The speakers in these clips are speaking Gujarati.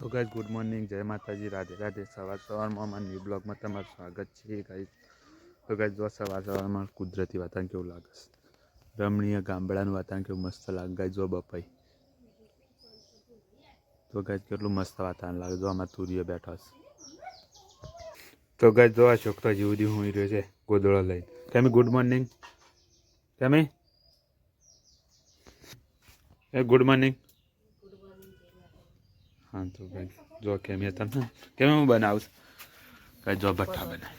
તો ગાઈઝ ગુડ મોર્નિંગ જય માતાજી. રાધે રાધે. સવાર સવારમાં અમારા ન્યૂ બ્લોગમાં તમારું સ્વાગત છે ગાઈઝ તો ગાઈઝ જો સવાર સવારમાં કુદરતી વાતાવરણ કેવું લાગે છે? રમણીય ગામડાનું વાતાવરણ કેવું મસ્ત લાગે? ગાય જો બપાઈ તો ગાઈ કેટલું મસ્ત વાતાવરણ લાગે? જો આમાં તુરીઓ બેઠા છે. તો ગાઈઝ જો આ છોકરા જેવું હું રહ્યો છે ગોદળો લઈને. કેમી ગુડ મોર્નિંગ કેમી એ? ગુડ મોર્નિંગ હા તો ભાઈ જો કેમ એ તમને કેમ હું બનાવું કાંઈ જો ભઠ્ઠા બનાવી.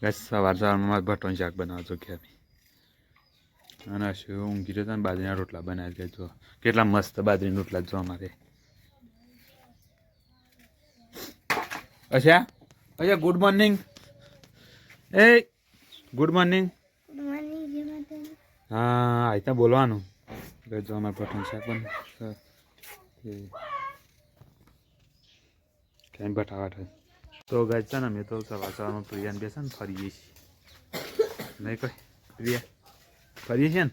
કાંઈ સવાર સવારમાં મારે ભટ્ટોનું શાક બનાવજો કેમ અને શું ઊંઘી રહ્યો ને બાજરીના રોટલા બનાવી દેજો જો કેટલા મસ્ત બાજરીના રોટલા જો અમારે. અચ્છા? અચ્છા ગુડ મોર્નિંગ. એ ગુડ મોર્નિંગ. હા આઈતા બોલવાનું. કે જો અમારે ભટ્ટોનું શાક બન એ કેમ હોય તો ગાય છે ને મેં તો સવાર સવારમાં પ્રિયાને બેસે ને ફરીએ છીએ. નહીં કઈ? પ્રિયા? ફરીએ છીએ ને?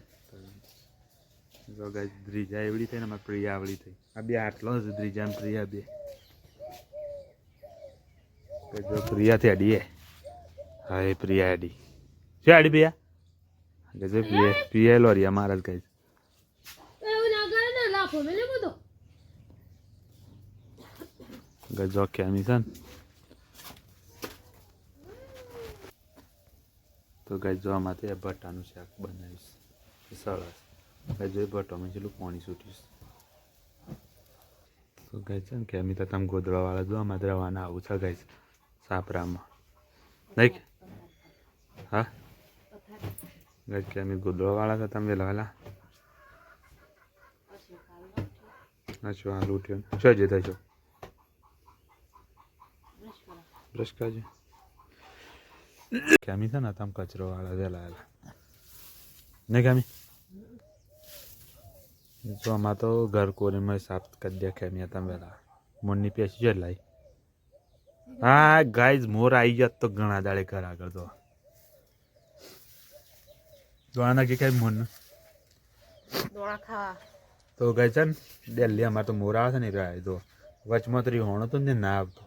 તો ગાય ધ્રીજા એવડી થઈ ને અમારે પ્રિયા આવડી થઈ. આ બે આટલો જ ધ્રીજા ને પ્રિયા બે. કે જો પ્રિયાથી અડીએ હા. એ પ્રિયા અડી શું અડી પ્રિયા? જો પ્રિયા પ્રિયા લોરિયા મારા જ ગાય Gacak gelmişsen. તો ગાય જોવા માટે આ ભટ્ટાનું શાક બનાવીશ સરસ ગાય ભટ્ટો મેં છેલ્લું પાણી છૂટીશ તો ગાય છે ને કે તો તમે ગોદડાવાળા જોવા માટે રવાના આવું છે ગાય સાપરામાં નહીં હા ગાય કે અમે ગોદડાવાળા હતા તમે વહેલા વહેલા શું હાલ ઉઠ્યો છો જતા છો બ્રશ કરજો કેમી છે ને તમે કચરો વાળા વહેલા વહેલા ને કેમી જો આમાં તો ઘર કોરીમાં સાફ કરી દે કેમી તમે વેલા. મોરની પેસી છે લાઈ. હા ગાઈઝ મોર આવી જાત તો ઘણા દાડે ઘર આગળ તો. જોવાના કે કઈ મોરનું. દોણા ખાવા. તો ગઈ છે ને દિલ્હી અમારે તો મોર આવે છે ને રાય તો વચમાં તરી હોણો તો ને ના આવતો.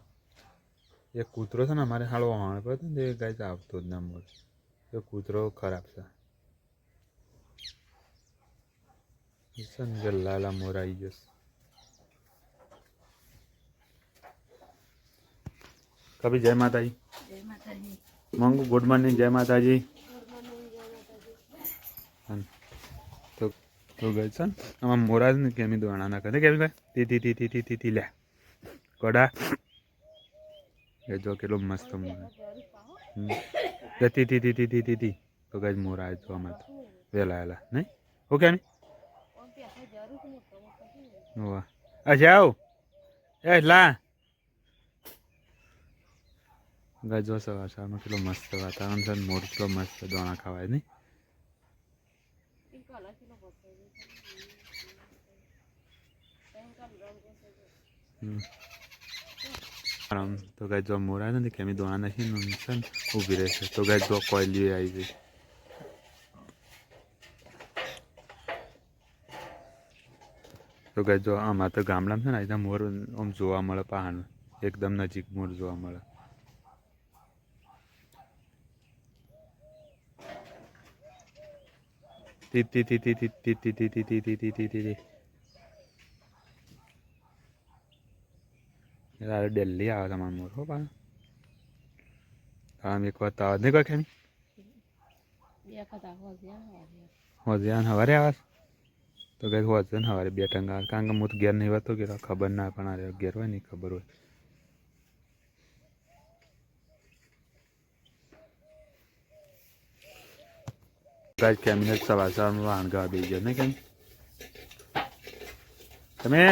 એક કૂતરો છે ને અમારે હાળો હોણ પર હતો ને તે ગાય આવતો જ ના મોર એ કૂતરો ખરાબ છે. એ જે લાલા મોર આવી જશે કભી જય માતાજી. મંગુ ગુડ મોર્નિંગ જય માતાજી. તો તો ગઈ છે ને આમાં મોરા જ ને કેમી દોણા ના કરે? કેમી તી તી તી તી તી તી લે. કોડા એ જો કેટલો મસ્ત તી તી તી તી તી તી તી. ગઈ મોરા તો આમાં તો વેલા વેલા. નહીં? ઓકે ને વાહ. અચ્છા આવ એ લા. ગજો સવાર સવારમાં કેટલો મસ્ત વાતાવરણ છે મોર કેટલો મસ્ત દોણા ખાવાય નહીં? હમ. તો ગાય જો મોર આવે ને કે અમે દોણા નથી ને છે ને ઊભી રહેશે તો ગાય જો કોયલી આવી ગઈ તો ગાય જો આમાં તો ગામડામાં છે ને અહીંયા મોર આમ જોવા મળે પહાડ એકદમ નજીક મોર જોવા મળે તી તી તી તી તી તી તી તી તી તી તી તી તી દિલ્હી આવે તમારું મોર હો પા આમ એક વાત આવે નહીં કોઈ હોજ્યાન હવારે આવે તો કઈ હોજે હવારે બે ટંગા કારણ કે હું તો ઘેર નહીં વાતો કે ખબર ના પણ આ ઘેર હોય નહીં ખબર હોય ગાય કેમિનેટ સવાર સવારમાં વાહન ગાવા બેસી ગયો ને કેમ તમે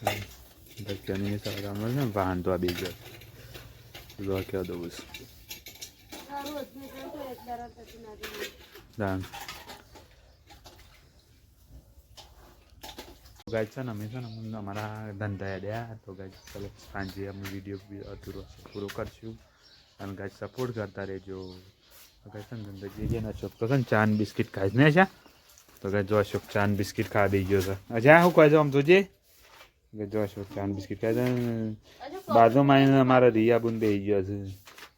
Daquele tá mais não varrendo a biga. Do aqui a dois. Guide છે ને અમે છે ને અમારા ધંધા રહ્યા તો ગાઈડ ચાલો સાંજે અમે વીડિયો અધૂરો પૂરો કરશું અને ગાઈડ સપોર્ટ કરતા રહેજો ગાઈડ છે ને ધંધા જઈ ગયા અશોક તો છે ને ચાન બિસ્કિટ ખાઈ ને છે તો ગાઈડ જો અશોક ચાન બિસ્કિટ ખાવા દઈ ગયો છે અચ્છા હું કહે છે આમ જોજે કે જો અશોક ચાન બિસ્કિટ કહે છે બાજુમાં અમારા રિયાબુન બે ગયો છે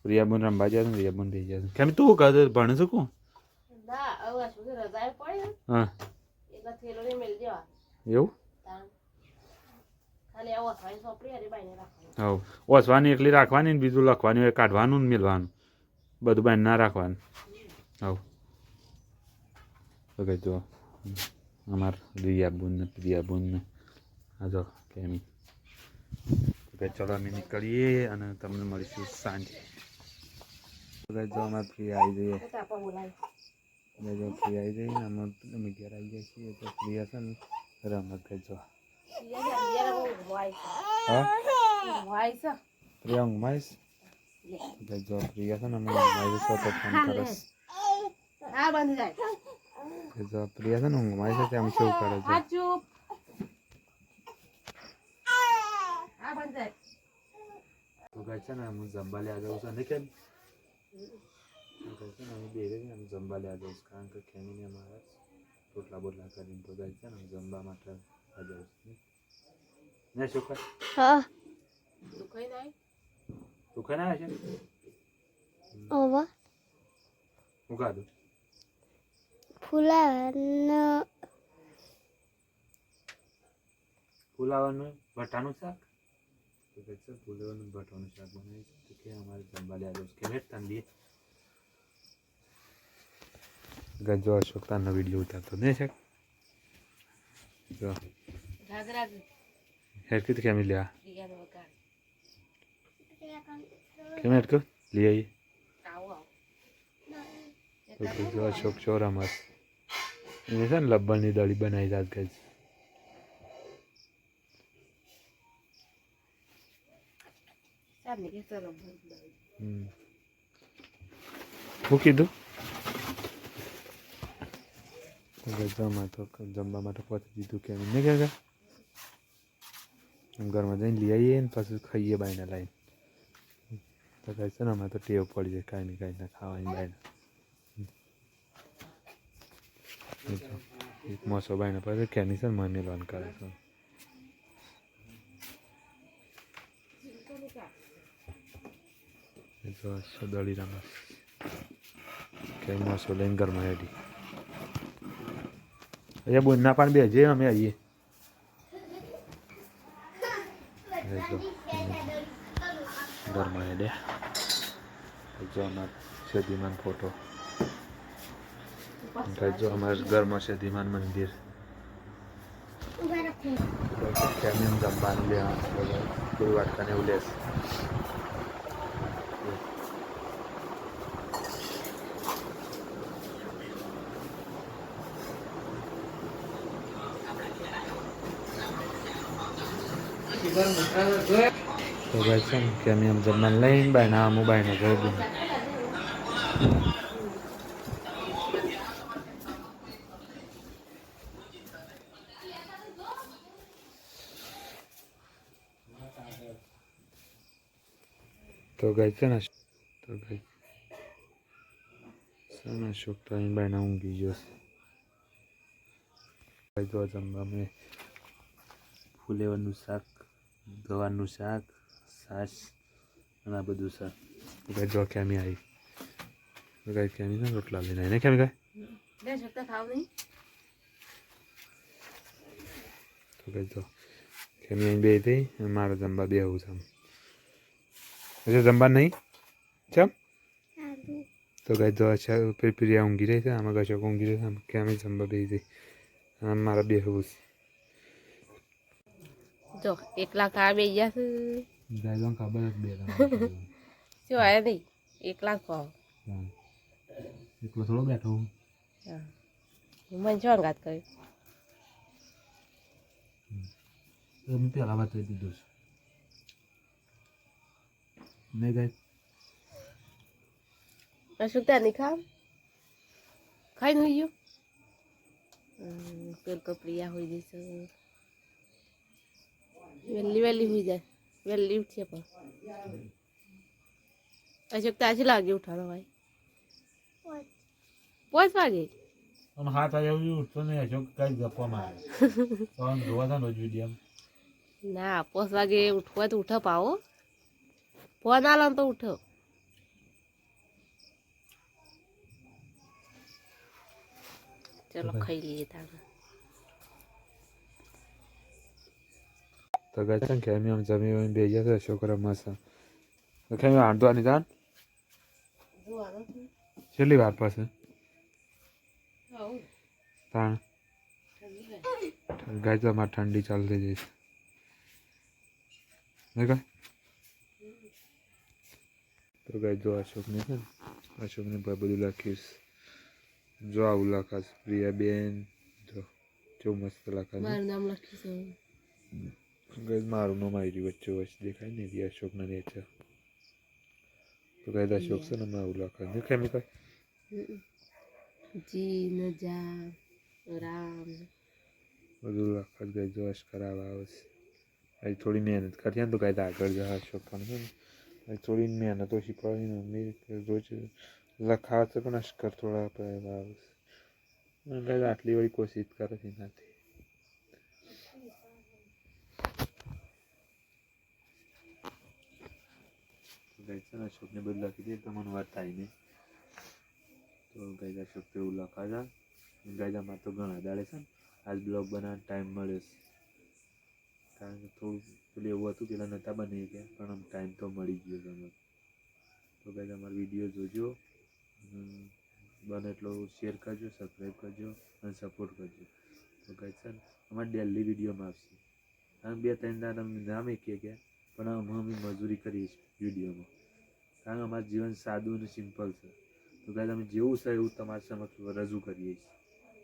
રિયાબુન રમવા ગયા છે રિયાબુન બેસી ગયા છે કેમ તું કહે ભણે છે કોણ હા એવું હવ ઓસવાની એકલી રાખવાની ને બીજું લખવાનું એ કાઢવાનું ને મેળવાનું બધું બાઈને ના રાખવાનું હવ તો કે જો અમાર રિયાબુન ને પ્રિયાબુન ને આ જો કેમી? ચલો અમે નીકળીએ અને તમને મળીશું સાંજે. જો અમાર પ્રિયા આવી જઈએ. એટલે જો પ્રિયા આવી જઈએ ને અમે અમે ઘેર આવી જઈએ છીએ તો પ્રિયા છે ને રમત કે જો. યાર યાર બહુ વાય હા પ્રિયા ઊંઘમાઈશ જો પ્રિયા છે ને અમે ઊંઘમાઈશ તો ફોન કરસ આ બંધ જાય કે જો પ્રિયા છે ને ઊંઘમાય છે તેમ શું કરે છે આ ચૂપ આ બંધ જાય તું કહે છે ને હું જમવા લેવા જાઉં છું કેમ તું કહે છે ને હું બે રહી ને જમવા લેવા જાઉં છું કારણ કે ખેમીને અમારા રોટલા બોટલા કરીને તો કહે છે ને હું જમવા માટે આ જાઉં છું ને શું હા દુખાઈ નહીં તું ખાને છે ઓવા હું ખાધું ફુલાવાનો ફુલાવાનું ભટાનું શાક તો કહે છે ફુલાવાનું ભટાનું શાક બનાવી તો કે અમારે જમવા જાઉં છું કે હેઠ તાંડી ગજો અશોક તારનો વીડિયો ઉતારતો નહીં છે જો ઘાઘરા હેડ કીધું કેમ વગાડ કેમ હેડ કર લઈ આવો આવો તો કે જો અશોક ચોરામસ એને છે ને લબ્બરની દળી બનાવી જાત ગઈ કે શું કીધું તો કે જમા તો, જમવા માટે પહોંચી દીધું કેમ નહીં. કે ઘરમાં જઈને લઈ આવીએ ને પછી ખાઈએ બાઈને લાઈને. તો કહે છે ને અમારે તો ટેવ પડી જાય, કાંઈ ને કાંઈ ના ખાવાની બાઈને મોસો બાઈને પછી કેની છે મને લોન કરે છે. જો સદળી રમસ કે મોસો લઈને ઘરમાં હેડી અહીંયા બોનના પણ બે જે અમે આવીએ એ જો ઘરમાં હેડે જો અમાર સદીમાન ફોટો જો અમારા ઘરમાં સદીમાન મંદિર કેમ એમ જમવાનું લેવાનું બધા કોઈ વાટકાને એવું લેશે તો ભાઈ છે ને કે અમે જમવાનું લઈને બાય ના બાયને ઘરે દઉં તો ગઈ છે ને તો ગઈ છે શોખ તો અહીં બાયને ઊંઘી ગયો છે. જો જમવા મેં ફૂલેવરનું શાક ગવારનું શાક છાશ અને આ બધું શાક. તો કઈ જો કેમી આવી? તો કઈ કેમી ના રોટલા લઈને આવીને કેમી શકતા તો કઈ જો કેમી અહીં બે થઈ અને મારે જમવા બે આવું છે હજુ જમવા નહીં? ચમ? તો કઈ જો અચ્છા પેલી પ્રિયા ઊંઘી રહી છે આમાં કશોક ઊંઘી રહી છે આમ કેમી જમવા બે થઈ આમ મારા બે છે. જો એકલા ખા બે ગયા છે. જાય ખબર જ બે શું આયા નહીં? એકલા ખાવ. એકલો થોડો બેઠો હું. હા. મને શું વાત કરી મેં પહેલાં બતાવી દીધું છે. નહીં ગઈ અશુક ત્યાં નહીં ખાવ ખાઈ નહીં ગયું પેલ તો પ્રિયા હોઈ જશે વહેલી વહેલી હોઈ જાય વહેલી ઉઠીએ પણ અશોક ત્યાંથી લાગે ઉઠાડો ભાઈ પાંચ વાગે આમ હાથ આવ્યા સુધી ઉઠતો નહીં અશોક કઈ ગપ્પા મારે તો જોવા હતા રોજ વીડિયો ના પાંચ વાગે ઉઠવું તો ઉઠો પાવો ફોન આલો તો ઉઠો. ચલો ખાઈ લઈએ તારે તો ગાય ને કેમી આમ જમી વમી બે ગયા છે અશોક રમસ તો કેમી આંધવાની જાણ છેલ્લી વાર પાસે તાણ. ગાય તો મારે ઠંડી ચાલતી જઈશ નહીં કાંઈ તો ગાય જો અશોકને છે ને અશોકને પર બધું લખીશ જો આવું લખાશ પ્રિયાબેન જો જો મસ્ત લખાશ મારું નામ લખીશું ગઈ મારું નામ આવી રહ્યું વચ્ચે વચ્ચે દેખાય ને એવી અશોકના નેચર તો કઈ અશોક છે ને મેં આવું લખાય ને કેમ કઈ જી ન જા રામ બધું લખાશ ગઈ જો અશ કરાવવા આવશે થોડી મહેનત કરીએ ને તો કઈ આગળ અશોક પણ છે ને અહીં થોડી મહેનત ઓછી પડી ને મમ્મી રોજ લખાવે છે પણ અશ્કર થોડા પહેલા આવશે મને કઈ આટલી વળી કોશિશ કરે છે નથી ગઈ છે ને અશોકને બધું લખી દે તો મને વાત થાય નહીં તો અશોક તો એવું લખા છે ગાયદામાં તો ઘણા દાડે છે ને આજ બ્લોગ બનાવવાનો ટાઈમ મળ્યો છે થોડું પેલું એવું હતું, પેલા નહોતા બની ગયા, પણ આમ ટાઈમ તો મળી ગયો તમે તો ગાય તમારો વીડિયો જોજો. બને એટલો શેર કરજો સબસ્ક્રાઈબ કરજો અને સપોર્ટ કરજો. તો કહે છે અમારે ડેલી વિડીયોમાં આવશે. આમ બે ત્રણ દાડા અમે નામ એકીએ ગયા પણ અમે અમે મજૂરી કરીએ છીએ વિડીયોમાં કારણ કે અમારું જીવન સાદું અને સિમ્પલ છે. તો કહે તમે જેવું છે એવું તમારા સમક્ષ રજૂ કરીએ છીએ.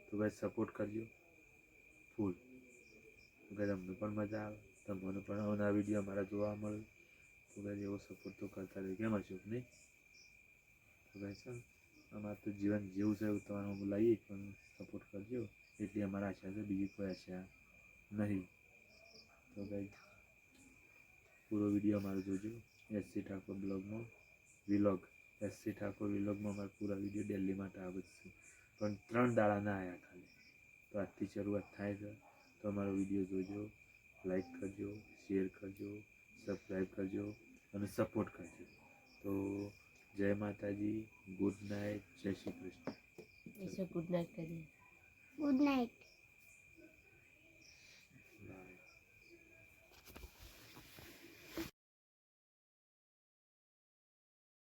તો કાંઈ સપોર્ટ કરજો. ફૂલ તો ગાય તમને પણ મજા આવે તમને પણ આવનારા વીડિયો અમારા જોવા મળે. તો ગાય એવો સપોર્ટ તો કરતા રહે કેમ હશો નહીં? તો ભાઈ છે અમારે અમારું તો જીવન જેવું છે એવું તમારે હું લઈએ પણ સપોર્ટ કરજો. એટલી અમારા આશા છે, બીજી કોઈ આશા નહીં. તો ભાઈ પૂરો વીડિયો અમારો જોજો. એસસી ઠાકોર બ્લોગમાં. વિલોગ એસસી ઠાકોર વિલોગમાં અમારા પૂરા વીડિયો દિલ્હી માટે આવે છે. પણ ત્રણ દાડા ના આવ્યા ખાલી. તો આજથી શરૂઆત થાય છે. તો અમારો વીડિયો જોજો લાઈક કરજો શેર કરજો સબસ્ક્રાઈબ કરજો અને સપોર્ટ કરજો. તો જય માતાજી ગુડ નાઇટ જય શ્રી કૃષ્ણ. ગુડ નાઇટ કરીએ ગુડ નાઇટ